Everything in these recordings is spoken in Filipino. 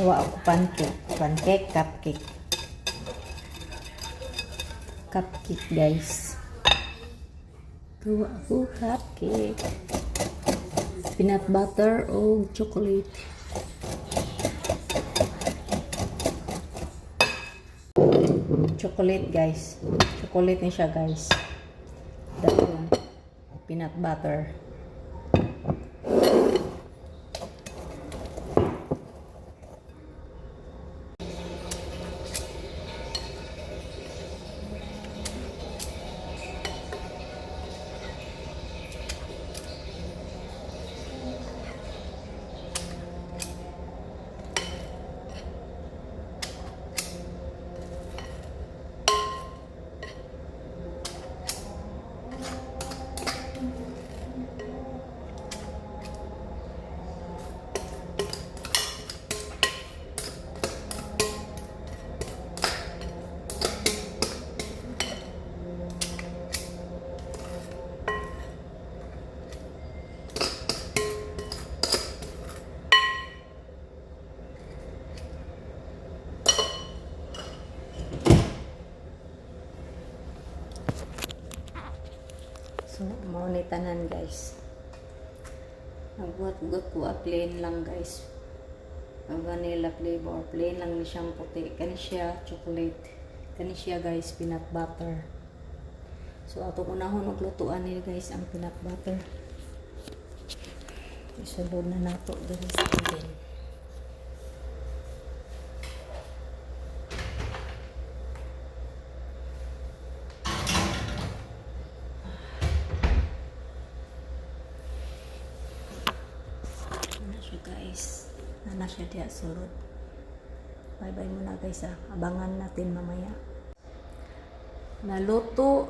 Gawa ako pancake. Pancake, cupcake. Cupcake, guys. Gawa ako cupcake. Peanut butter o chocolate. Chocolate, guys. Chocolate ni siya, guys. Lang. Peanut butter. Mao ni tanan guys. Nagbuhat-buhat ko a plain lang guys. Ang vanilla flavor. Plain lang ni siyang puti. Kani siya chocolate. Kani siya guys peanut butter. So, ato unahon og lutuan ni guys ang peanut butter. Isulod na nato diri sa guys. Ano siya diya sulod. Bye bye muna guys ah. Abangan natin mamaya. Naluto.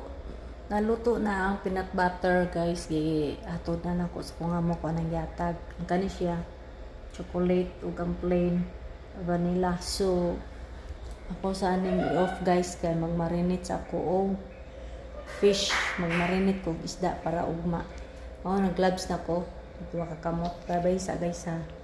Naluto na ang peanut butter guys. Gi atod na nako sa kung amo ko nang yatag. Ang kani siya chocolate ug ang plain vanilla. So ako sa aning off guys kay magmarinate sa ako og fish magmarinate ko og isda para ugma. Oh, nag-gloves na ko. Ito kakamot. Bye bye sa guys ha.